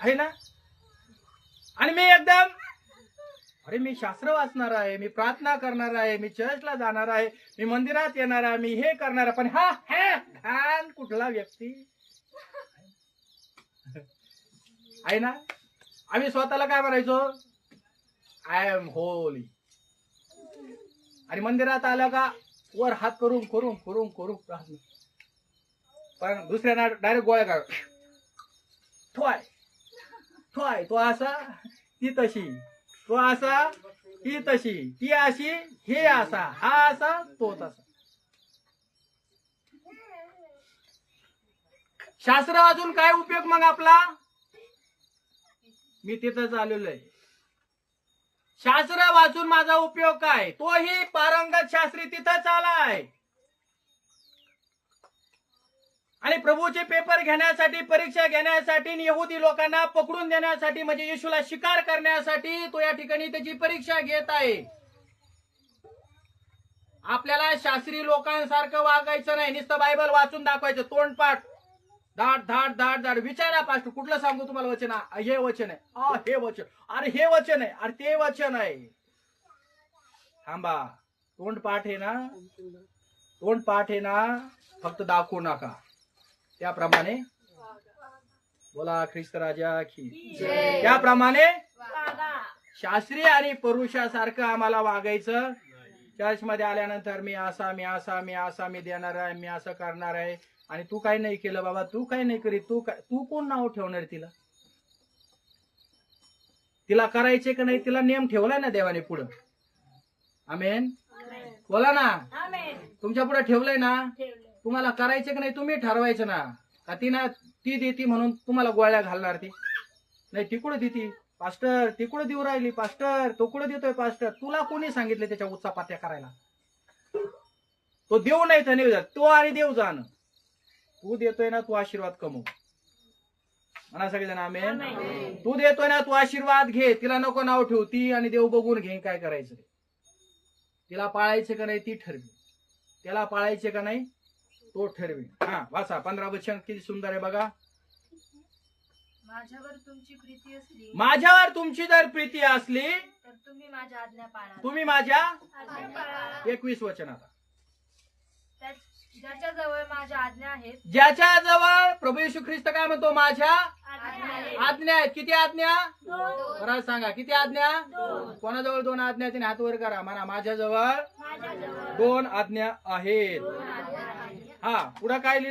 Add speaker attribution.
Speaker 1: आहे ना? आणि मी एकदम अरे मी शास्त्र वाचणार आहे मी प्रार्थना करणार आहे मी चर्चला जाणार आहे मी मंदिरात येणार आहे मी हे करणार आहे. पण हा हे घाण कुठला व्यक्ती? आहे ना? आम्ही स्वतःला काय म्हणायचो? आय एम होली आणि मंदिरात आलं का? वर हात करून करून करून करून प्रार्थना. पण दुसऱ्यांना डायरेक्ट गोळ्या काढ ठोय. ठोय तो असा ती तशी. तो असा ती तशी. ती अशी हे असा. हा असा तो तसा. शास्त्र वाचून काय उपयोग मग आपला? मी तिथंच आलेलो आहे. शास्त्र वाचून माझा उपयोग काय? तोही पारंगत शास्त्री तिथंच आलाय आणि प्रभूचे पेपर घेण्यासाठी परीक्षा घेण्यासाठी आणि यहुदी लोकांना पकडून देण्यासाठी म्हणजे येशूला शिकार करण्यासाठी तो या ठिकाणी त्याची परीक्षा घेत आहे. आपल्याला शास्त्री लोकांसारखं वागायचं नाही. नुसतं बायबल वाचून दाखवायचं तोंडपाठ. धाड धाड धाड धाड. विचारा पास्ट कुठलं सांगू तुम्हाला वचन? हे वचन आहे. हे वचन. अरे हे वचन आहे. अरे ते वचन आहे. थांबा. तोंडपाठ आहे ना? तोंडपाठ आहे ना? फक्त दाखवू नका. त्याप्रमाणे बोला ख्रिस्त राजा की त्याप्रमाणे शास्त्रीय आणि पुरुषासारखं आम्हाला वागायचं. चर्चमध्ये आल्यानंतर मी असा मी असा मी असा मी देणार आहे मी असं करणार आहे. आणि तू काय नाही केलं बाबा तू काय नाही करीत तू काय तू कोण नाव ठेवणार तिला? तिला करायचे का नाही तिला नियम ठेवलाय ना देवाने पुढं? आमेन बोला ना. तुमच्यापुढे ठेवलंय ना? तुम्हाला करायचे का नाही तुम्ही ठरवायचं ना. का ती ना ती देती म्हणून तुम्हाला गोळ्या घालणार ती. नाही ती कुठं देती. पास्टर ती कुठं देऊ राहिली पास्टर. तो कुठं देतोय पास्टर? तुला कोणी सांगितलं त्याच्या उत्सापात्या करायला? तो देऊ नाही तर जा तो आणि देव जाणं. तू देतोय ना तू आशीर्वाद कमव. म्हणा सगळेजण आमेन. तू देतोय ना तू आशीर्वाद घे. तिला नको नाव ठेव. ती आणि देव बघून घे काय करायचं. तिला पाळायचे का नाही ती ठरवी. त्याला पाळायचे का नाही तो ठरवी. हा वाचा. पंधरा वचन किती सुंदर आहे बघा.
Speaker 2: माझ्यावर तुमची प्रीती असली
Speaker 1: माझ्यावर तुमची जर प्रीती असली
Speaker 2: तर तुम्ही माझ्या आज्ञा पाळा.
Speaker 1: तुम्ही माझ्या
Speaker 2: आज्ञा पाळा.
Speaker 1: एकवीस वचन आता.
Speaker 2: त्या- ज्याच्याजवळ माझ्या आज्ञा आहेत
Speaker 1: ज्याच्या जवळ प्रभू येशू ख्रिस्त काय म्हणतो? माझ्या
Speaker 2: आज्ञा आहेत.
Speaker 1: आज्ञा आहेत. किती आज्ञा?
Speaker 2: दोन.
Speaker 1: बरं सांगा. किती आज्ञा?
Speaker 2: दोन.
Speaker 1: कोणाजवळ दोन आज्ञा आहेत? हात वर करा. म्हणा माझ्याजवळ
Speaker 2: माझ्याजवळ.
Speaker 1: दोन आज्ञा आहेत.
Speaker 2: दोन आज्ञा आहेत
Speaker 1: हा पुढं काय लिहिलं?